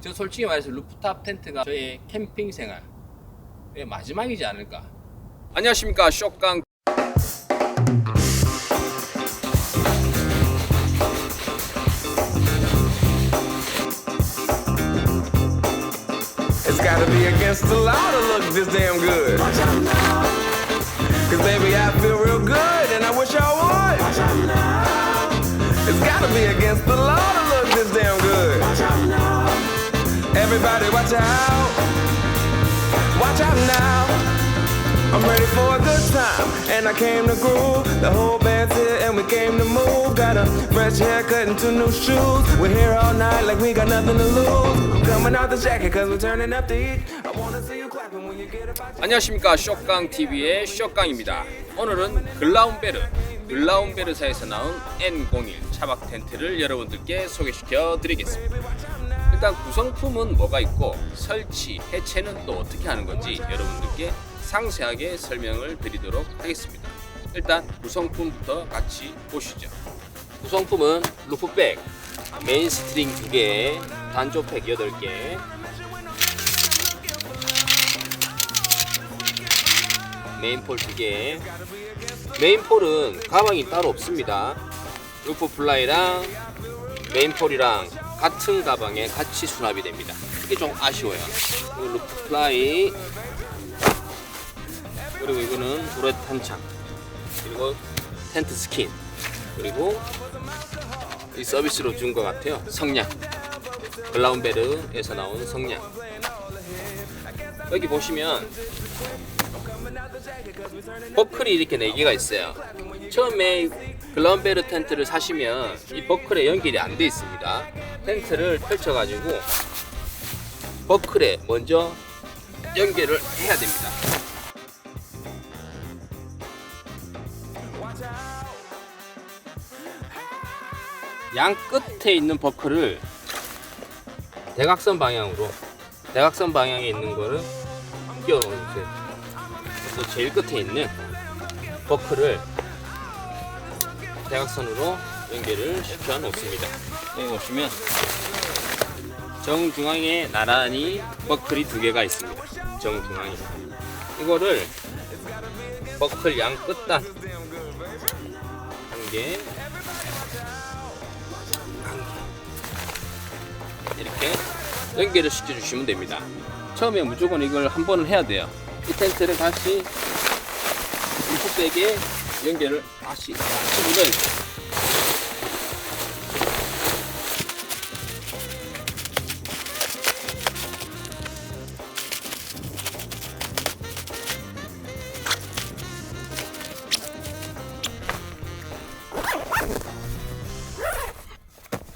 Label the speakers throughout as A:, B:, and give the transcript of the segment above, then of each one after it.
A: 저 솔직히 말해서 루프탑 텐트가 저의 캠핑 생활 의 마지막이지 않을까. 안녕하십니까 쇼강
B: It's gotta be against the law to look this damn good. Cause baby, I feel real good and I wish I would. It's gotta be against the law to Everybody watch out. Watch out now. I'm ready for a good time, and I came to groove. The whole band's here, and we came to move. Got a fresh haircut and two new shoes. We're here all night like we got nothing to lose. Coming out the jacket, cause we're turning up the heat. I wanna see you clapping when you get about your
A: 안녕하십니까 쇼강 TV의 쇼강입니다. 오늘은 글라운베르 글라운베르사에서 나온 N01 차박 텐트를 여러분들께 소개시켜 드리겠습니다. 일단 구성품은 뭐가 있고 설치 해체는 또 어떻게 하는 건지 여러분들께 상세하게 설명을 드리도록 하겠습니다. 일단 구성품부터 같이 보시죠. 구성품은 루프백, 메인 스트링 2개, 단조팩 8개, 메인폴 2개 메인폴은 가방이 따로 없습니다 루프 플라이랑 메인폴이랑 같은 가방에 같이 수납이 됩니다. 이게 좀 아쉬워요. 그리고 루프 플라이. 그리고 이거는 우레탄 창. 그리고 텐트 스킨. 그리고 이 서비스로 준 것 같아요. 성냥. 글라운베르에서 나온 성냥. 여기 보시면 버클이 이렇게 4개가 있어요. 처음에 글라운베르 텐트를 사시면 이 버클에 연결이 안 돼 있습니다. 텐트를 펼쳐가지고 버클에 먼저 연결을 해야 됩니다. 양 끝에 있는 버클을 대각선 방향으로 대각선 방향에 있는 거를 끼워 놓으세요. 또 제일 끝에 있는 버클을 대각선으로 연결을 시켜 놓습니다. 여기 보시면 정중앙에 나란히 버클이 두 개가 있습니다. 정중앙에 이거를 버클 양 끝단 한 개. 이렇게 연결을 시켜주시면 됩니다. 처음에 무조건 이걸 한 번은 해야 돼요. 이 텐트를 다시 루프백에 연결을 다시 해보면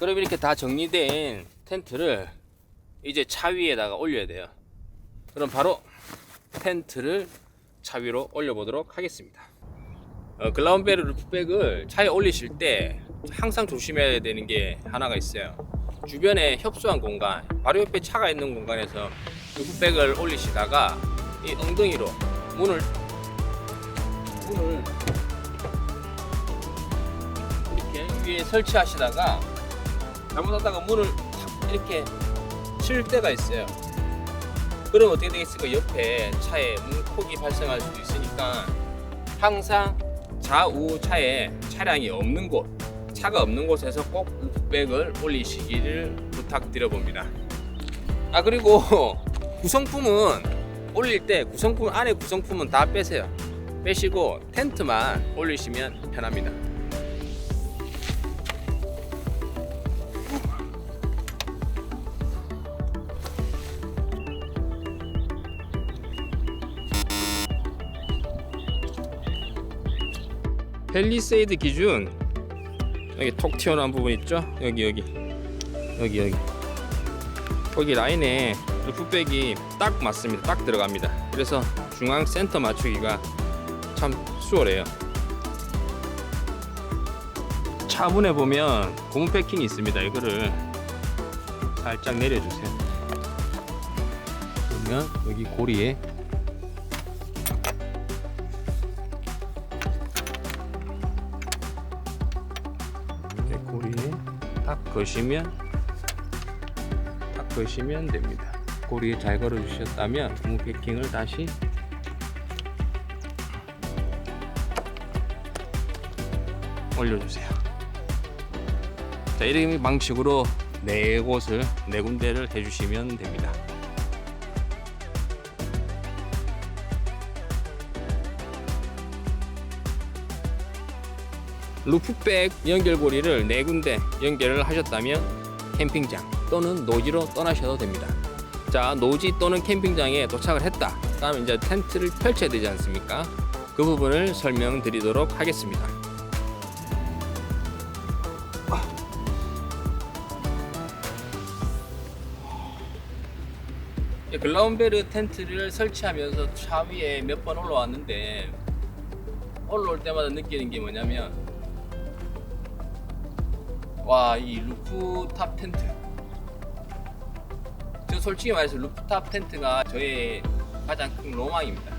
A: 그럼 이렇게 다 정리된 텐트를 이제 차 위에다가 올려야 돼요. 그럼 바로 텐트를 차 위로 올려보도록 하겠습니다. 어, 글라운베르 루프백을 차에 올리실 때 항상 조심해야 되는 게 하나가 있어요. 주변에 협소한 공간, 바로 옆에 차가 있는 공간에서 루프백을 올리시다가 이 엉덩이로 문을 문을 이렇게 위에 설치하시다가 잘못하다가 문을 탁 이렇게 칠 때가 있어요. 그럼 어떻게 되겠습니까? 옆에 차에 문콕이 발생할 수도 있으니까 항상 좌우 차에 차량이 없는 곳, 차가 없는 곳에서 꼭 루프백을 올리시기를 부탁드려 봅니다. 아 그리고 구성품은 올릴 때 구성품 안에 구성품은 다 빼세요. 빼시고 텐트만 올리시면 편합니다. 펠리세이드 기준 여기 톡 튀어나온 부분 있죠? 여기 여기 여기 여기 거기 라인에 루프백이 딱 맞습니다. 딱 들어갑니다. 그래서 중앙 센터 맞추기가 참 수월해요. 차분해 보면 고무 패킹이 있습니다. 이거를 살짝 내려주세요. 그러면 여기 고리에 거시면 딱 거시면 됩니다. 고리에 잘 걸어 주셨다면 고무 패킹을 다시 올려주세요. 자, 이런 방식으로 네 곳을 네 군데를 해주시면 됩니다. 루프백 연결고리를 네 군데 연결을 하셨다면 캠핑장 또는 노지로 떠나셔도 됩니다. 자, 노지 또는 캠핑장에 도착을 했다. 다음 이제 텐트를 펼쳐야 되지 않습니까? 그 부분을 설명드리도록 하겠습니다. 이 글라운베르 텐트를 설치하면서 차 위에 몇 번 올라왔는데 올라올 때마다 느끼는 게 뭐냐면 와 이 루프탑 텐트 저 솔직히 말해서 루프탑 텐트가 저의 가장 큰 로망입니다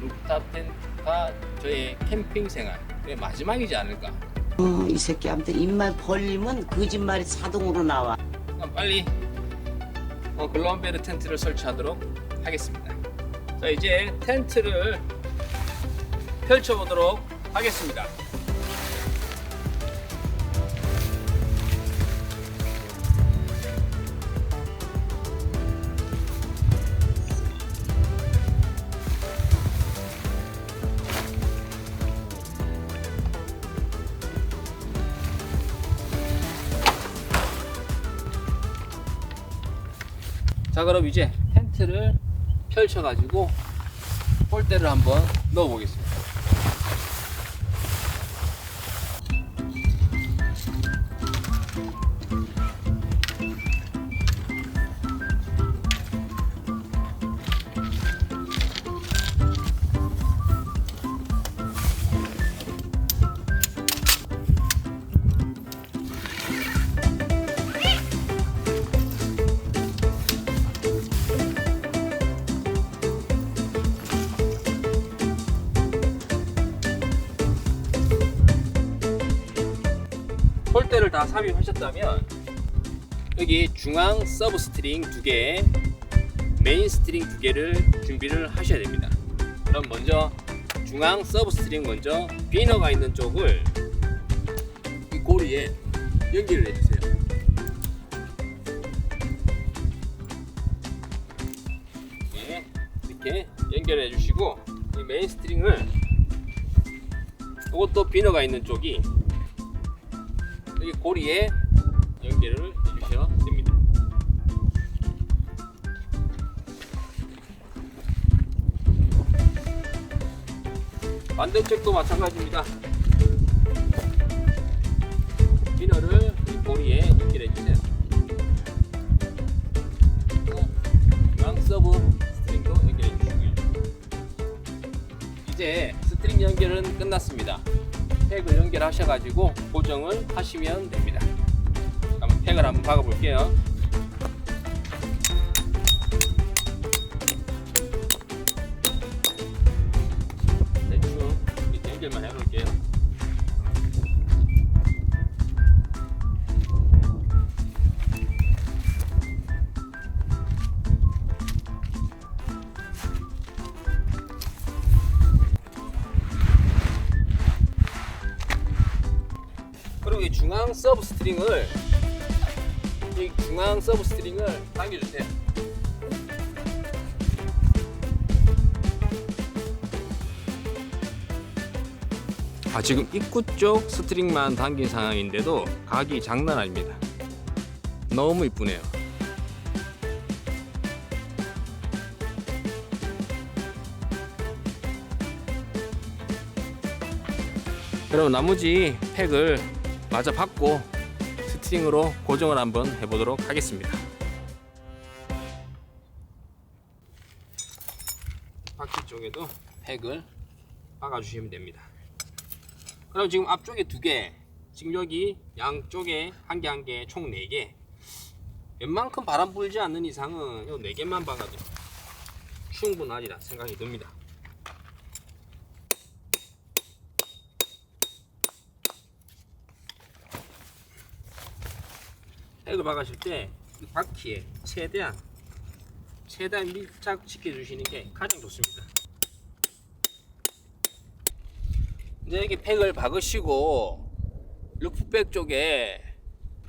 A: 루프탑 텐트가 저의 캠핑 생활의 마지막이지 않을까
C: 어, 이 새끼한테 입만 벌리면 거짓말이 자동으로 나와.
A: 그럼 빨리 어, 글라운베르 텐트를 설치하도록 하겠습니다. 자 이제 텐트를 펼쳐보도록 하겠습니다. 자 그럼 이제 텐트를 펼쳐 가지고 폴대를 한번 넣어 보겠습니다. 폴대를 다 삽입하셨다면 여기 중앙 서브 스트링 두 개, 메인 스트링 두 개를 준비를 하셔야 됩니다. 그럼 먼저 중앙 서브 스트링 먼저 비너가 있는 쪽을 이 고리에 연결을 해주세요. 예, 이렇게 연결해 주시고 이 메인 스트링을 이것도 비너가 있는 쪽이 여기 고리에 연결을 해주셔야 됩니다. 반대쪽도 마찬가지입니다. 비너를 이 고리에 연결해 주세요. 중앙 서브 스트링도 연결해 주시고요. 이제 스트링 연결은 끝났습니다. 팩을 연결하셔가지고 고정을 하시면 됩니다. 한번 팩을 한번 박아볼게요. 스트링을 이 중앙 서브 스트링을 당겨주세요. 아 지금 입구 쪽 스트링만 당긴 상황인데도 각이 장난 아닙니다. 너무 이쁘네요. 그럼 나머지 팩을 마저 받고 스트링으로 고정을 한번 해보도록 하겠습니다. 바퀴 쪽에도 팩을 박아주시면 됩니다. 그럼 지금 앞쪽에 두 개, 지금 여기 양쪽에 한 개 한 개 총 네 개. 웬만큼 바람 불지 않는 이상은 요네 개만 박아도 충분하리라 생각이 듭니다. 팩을 박으실 때이 바퀴에 최대한 최대한 밀착 시켜 주시는 게 가장 좋습니다. 이제 여기 팩을 박으시고 루프백 쪽에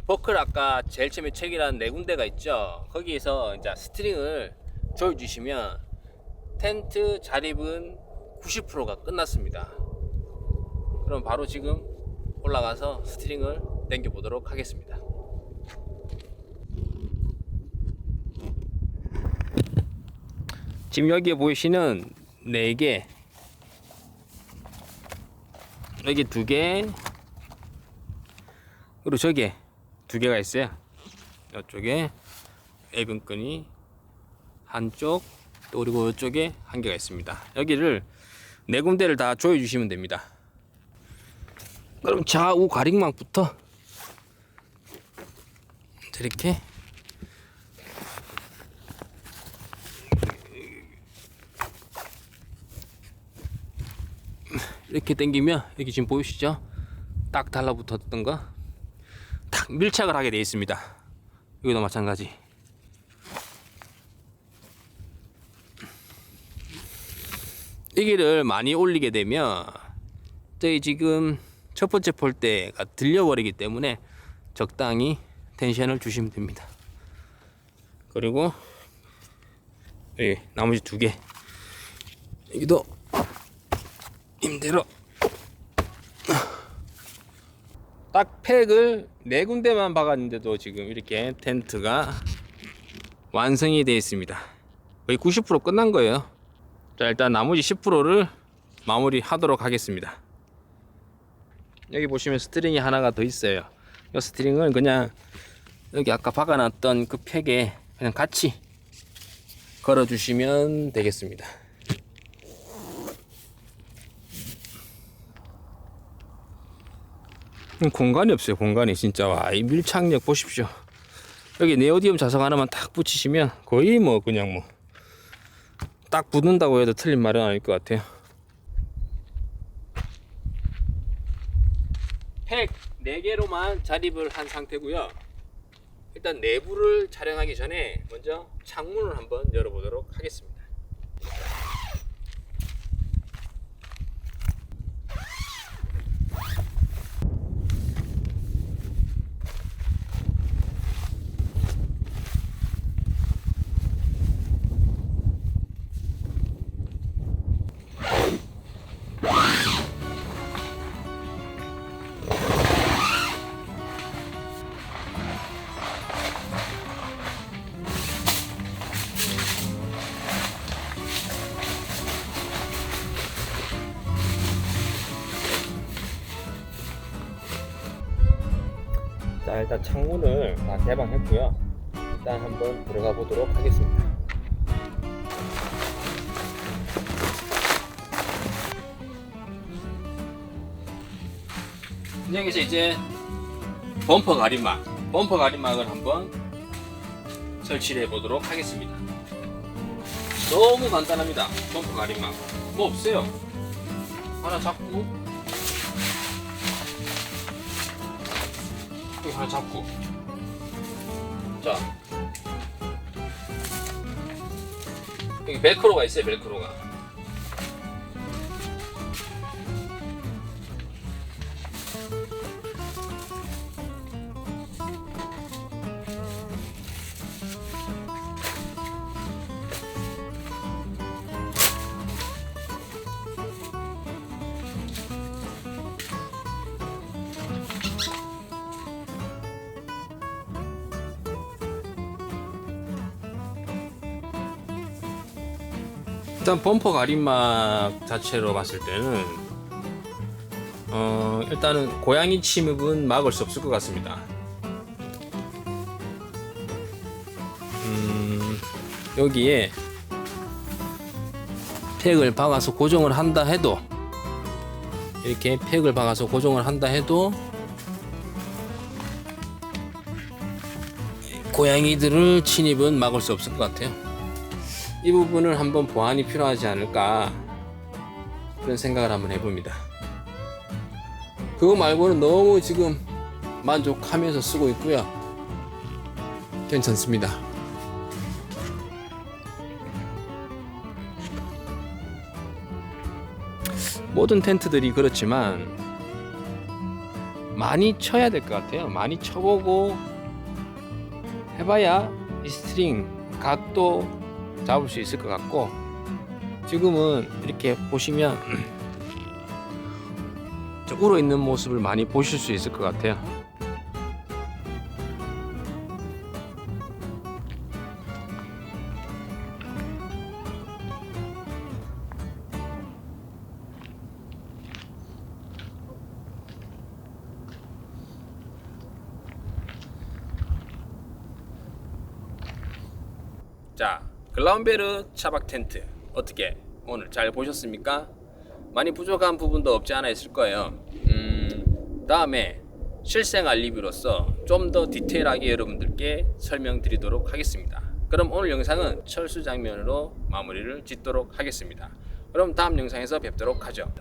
A: 버클 아까 제일 처음에 책이라는 네 군데가 있죠. 거기에서 이제 스트링을 조여 주시면 텐트 자립은 90%가 끝났습니다. 그럼 바로 지금 올라가서 스트링을 당겨 보도록 하겠습니다. 지금 여기에 보이시는 4개. 여기 2개. 그리고 저기에 2개가 있어요. 이쪽에 애근끈이 한쪽 또 그리고 이쪽에 한 개가 있습니다. 여기를 네 군데를 다 조여 주시면 됩니다. 그럼 좌우 가림막부터 이렇게 이렇게 당기면 여기 지금 보이시죠? 딱 달라붙었던 거. 딱 밀착을 하게 되어 있습니다. 여기도 마찬가지. 여기를 많이 올리게 되면 저희 지금 첫 번째 폴대가 들려버리기 때문에 적당히 텐션을 주시면 됩니다. 그리고 여기 나머지 두 개. 여기도 임대로 딱 팩을 네 군데만 박았는데도 지금 이렇게 텐트가 완성이 되어 있습니다. 거의 90% 끝난 거예요. 자 일단 나머지 10%를 마무리 하도록 하겠습니다. 여기 보시면 스트링이 하나가 더 있어요. 이 스트링은 그냥 여기 아까 박아놨던 그 팩에 그냥 같이 걸어 주시면 되겠습니다. 공간이 없어요 공간이. 진짜 와 이 밀착력 보십시오. 여기 네오디움 자석 하나만 딱 붙이시면 거의 뭐 그냥 뭐 딱 붙는다고 해도 틀린 말은 아닐 것 같아요. 팩 4개로만 자립을 한 상태고요. 일단 내부를 촬영하기 전에 먼저 창문을 한번 열어보도록 하겠습니다 자 일단 창문을 다 개방했고요. 일단 한번 들어가 보도록 하겠습니다. 여기서 이제 범퍼 가림막 범퍼 가림막을 한번 설치를 해 보도록 하겠습니다. 너무 간단합니다. 범퍼 가림막. 뭐 없어요. 하나 잡고 하나 잡고. 자. 여기 벨크로가 있어요 벨크로가 일단 범퍼 가림막 자체로 봤을 때는 어 일단은 고양이 침입은 막을 수 없을 것 같습니다. 음 여기에 팩을 박아서 고정을 한다 해도 이렇게 팩을 박아서 고정을 한다 해도 고양이들을 침입은 막을 수 없을 것 같아요. 이 부분을 한번 보완이 필요하지 않을까 그런 생각을 한번 해봅니다. 그거 말고는 너무 지금 만족하면서 쓰고 있고요. 괜찮습니다. 모든 텐트들이 그렇지만 많이 쳐야 될 것 같아요. 많이 쳐보고 해봐야 이 스트링 각도 잡을 수 있을 것 같고 지금은 이렇게 보시면 저 울어 있는 모습을 많이 보실 수 있을 것 같아요. 자, 글라운베르 차박 텐트 어떻게 오늘 잘 보셨습니까? 많이 부족한 부분도 없지 않아 있을 거예요. 음, 다음에 실생활 리뷰로서 좀 더 디테일하게 여러분들께 설명드리도록 하겠습니다. 그럼 오늘 영상은 철수 장면으로 마무리를 짓도록 하겠습니다. 그럼 다음 영상에서 뵙도록 하죠.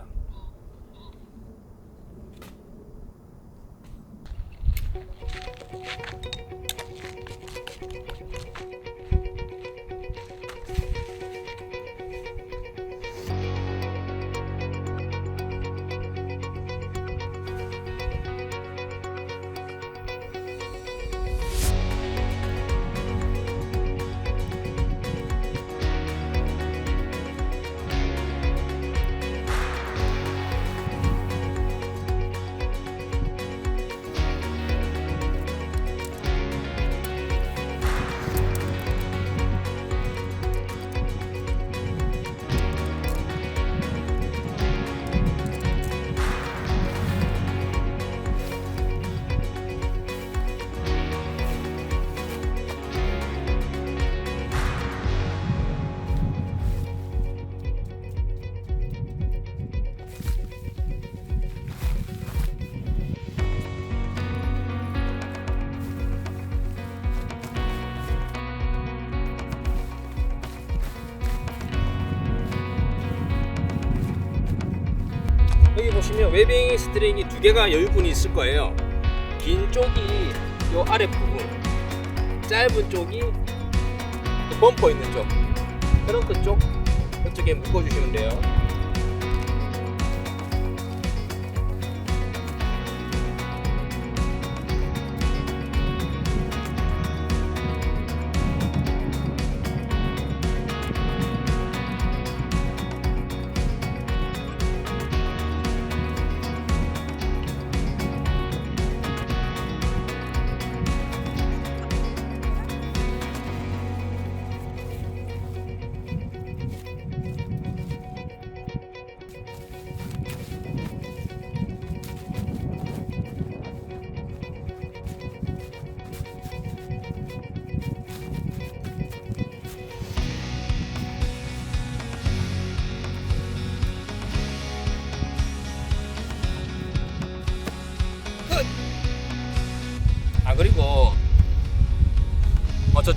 A: 웨빙 스트링이 두 개가 여유분이 있을 거예요. 긴 쪽이 요 아래 부분, 짧은 쪽이 그 범퍼 있는 쪽, 트렁크 쪽 이쪽에 묶어주시면 돼요.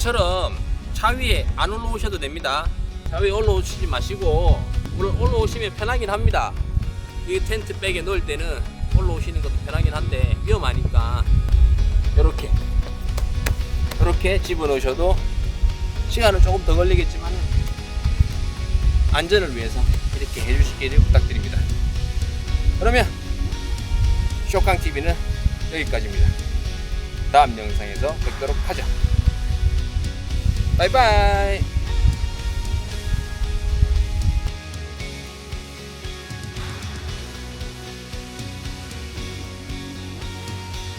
A: 저처럼 차 위에 안 올라오셔도 됩니다. 차 위에 올라오시지 마시고 물론 올라오시면 편하긴 합니다. 이 텐트 백에 넣을 때는 올라오시는 것도 편하긴 한데 위험하니까 이렇게 이렇게 집어넣으셔도 시간은 조금 더 걸리겠지만 안전을 위해서 이렇게 해주시기를 부탁드립니다. 그러면 쇼캉 TV는 여기까지입니다. 다음 영상에서 뵙도록 하죠. 바이바이.